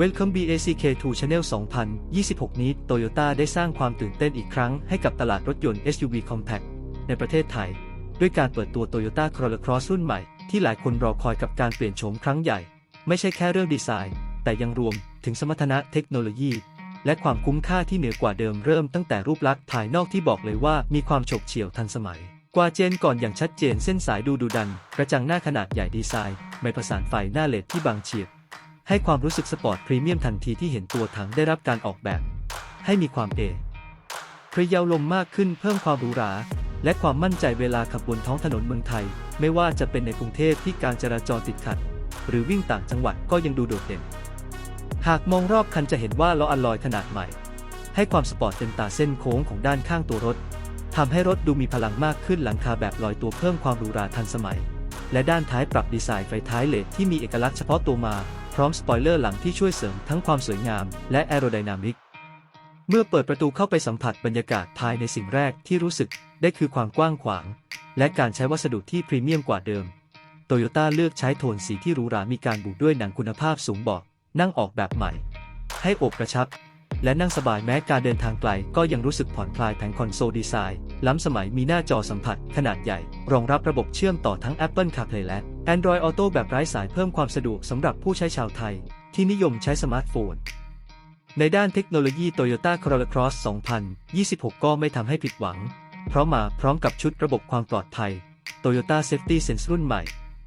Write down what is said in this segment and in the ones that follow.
Welcome BACK2 Channel 2026 นี้ Toyota ได้สร้างความตื่นเต้นอีกครั้งให้กับตลาดรถยนต์ SUV Compact ในประเทศไทย ด้วยการเปิดตัว Toyota Corolla Cross รุ่นใหม่ ที่หลายคนรอคอยกับการเปลี่ยนโฉมครั้งใหญ่ ไม่ใช่แค่เรื่องดีไซน์ แต่ยังรวมถึงสมรรถนะเทคโนโลยี และความคุ้มค่าที่เหนือกว่าเดิมเริ่มตั้งแต่รูปลักษณ์ภายนอกที่บอกเลยว่ามีความฉกเฉี่ยวทันสมัย กว่าเจนก่อนอย่างชัดเจนเส้นสายดูดุดัน กระจังหน้าขนาดใหญ่ดีไซน์ไม่ประสานไฟหน้าเลดที่บางเฉียบ ให้ความรู้สึกสปอร์ตพรีเมียมทันทีที่เห็นตัวถังได้รับการออกแบบ ให้มีความเอพริเยาวลมมากขึ้นเพิ่มความหรูหรา และความมั่นใจเวลาขับบนท้องถนนเมืองไทย ไม่ว่าจะเป็นในกรุงเทพที่การจราจรติดขัด หรือวิ่งต่างจังหวัดก็ยังดูโดดเด่น หากมองรอบคันจะเห็นว่าล้ออัลลอยขนาดใหม่ ให้ความสปอร์ตเต็มตาเส้นโค้งของด้านข้างตัวรถทำให้รถดูมีพลังมากขึ้นหลังคาแบบลอยตัวเพิ่มความหรูหราทันสมัย และด้านท้ายปรับดีไซน์ไฟท้ายเลดที่มีเอกลักษณ์เฉพาะตัวมา พร้อมสปอยเลอร์หลังที่ช่วยเสริมทั้งความสวยงามและแอโรไดนามิก เมื่อเปิดประตูเข้าไปสัมผัสบรรยากาศภายในสิ่งแรกที่รู้สึกได้คือความกว้างขวาง และการใช้วัสดุที่พรีเมียมกว่าเดิม โตโยต้าเลือกใช้โทนสีที่หรูหรามีการบุด้วยหนังคุณภาพสูงเบาะนั่งออกแบบใหม่ ให้อบกระชับ และนั่งสบายแม้การเดินทางไกลก็ยังรู้สึกผ่อนคลายแผงคอนโซลดีไซน์ ล้ำสมัยมีหน้าจอสัมผัสขนาดใหญ่ รองรับระบบเชื่อมต่อทั้ง Apple CarPlay และ Android Auto แบบไร้สายเพิ่มความสะดวกสำหรับผู้ใช้ชาวไทย ที่นิยมใช้สมาร์ทโฟน ในด้านเทคโนโลยี Toyota Corolla Cross 2026 ก็ไม่ทำให้ผิดหวัง เพราะมาพร้อมกับชุดระบบความปลอดภัย Toyota Safety Sense รุ่นใหม่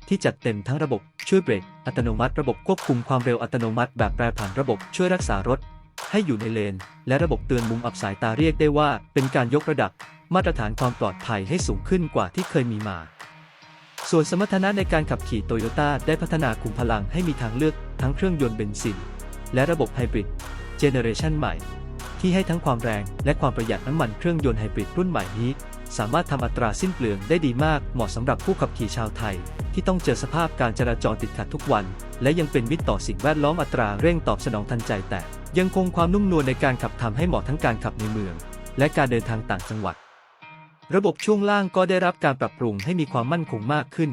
ที่จัดเต็มทั้งระบบช่วยเบรกอัตโนมัติระบบควบคุมความเร็วอัตโนมัติแบบแปรผันระบบช่วยรักษารถ ให้อยู่ในเลน และระบบเตือนมุมอับสายตาเรียกได้ว่า เป็นการยกระดับ มาตรฐานความปลอดภัยให้สูงขึ้นกว่าที่เคยมีมา ส่วนสมรรถนะในการขับขี่โตโยต้าได้พัฒนาคุมพลังให้มีทางเลือกทั้งเครื่องยนต์เบนซิน และระบบไฮบริดเจเนเรชันใหม่ ที่ให้ทั้งความแรงและความประหยัดน้ำมันเครื่องยนต์ไฮบริดรุ่นใหม่นี้ สามารถทำอัตราสิ้นเปลืองได้ดีมากเหมาะสำหรับผู้ขับขี่ชาวไทย ที่ต้องเจอสภาพการจราจรติดขัดทุกวัน และยังเป็นมิตรต่อสิ่งแวดล้อมอัตราเร่งตอบสนองทันใจแต่ ยังคงความนุ่มนวลในการขับทำให้เหมาะทั้งการขับในเมือง และการเดินทางต่างจังหวัด ระบบช่วงล่างก็ได้รับการปรับปรุงให้มีความมั่นคงมากขึ้น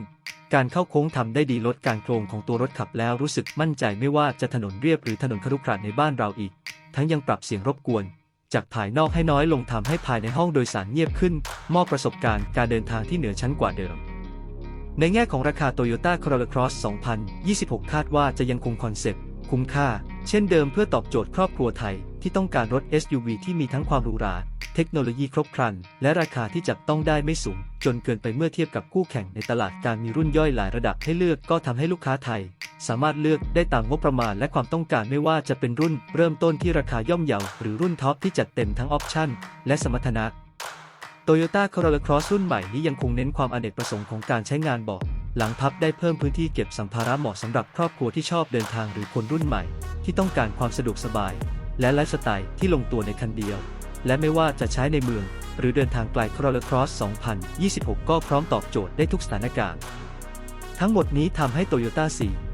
การเข้าโค้งทำได้ดีลดการโครงของตัวรถขับแล้วรู้สึกมั่นใจไม่ว่าจะถนนเรียบหรือถนนครุขระในบ้านเราอีก ทั้งยังปรับเสียงรบกวน จากภายนอกให้น้อยลงทำให้ภายในห้องโดยสารเงียบขึ้น มอบประสบการณ์การเดินทางที่เหนือชั้นกว่าเดิม ในแง่ของราคา Toyota Corolla Cross 2026 คาดว่าจะยังคงคอนเซ็ปต์คุ้มค่า เช่นเดิมเพื่อตอบโจทย์ครอบครัวไทยที่ต้องการรถ SUV ที่มีทั้งความหรูหรา เทคโนโลยีครบครัน และราคาที่จับต้องได้ไม่สูง จนเกินไปเมื่อเทียบกับคู่แข่งในตลาดการมีรุ่นย่อยหลายระดับให้เลือกก็ทำให้ลูกค้าไทย สามารถเลือกได้ตามงบประมาณและความต้องการไม่ว่าจะเป็นรุ่น เริ่มต้นที่ราคาย่อมเยาหรือรุ่นท็อปที่จัดเต็มทั้งออปชั่น และสมรรถนะ Toyota Corolla Cross รุ่นใหม่นี้ยังคงเน้นความอเนกประสงค์ของการใช้งานเบาะหลังพับได้เพิ่มพื้นที่เก็บสัมภาระเหมาะสำหรับครอบครัวที่ชอบเดินทางหรือคนรุ่นใหม่ ที่ต้องการความสะดวกสบาย และไลฟ์สไตล์ที่ลงตัวในคันเดียว และไม่ว่าจะใช้ในเมือง หรือเดินทางไกลครอลครอส 2026 ก็พร้อมตอบโจทย์ได้ทุกสถานการณ์ ทั้งหมดนี้ทำให้ Toyota 4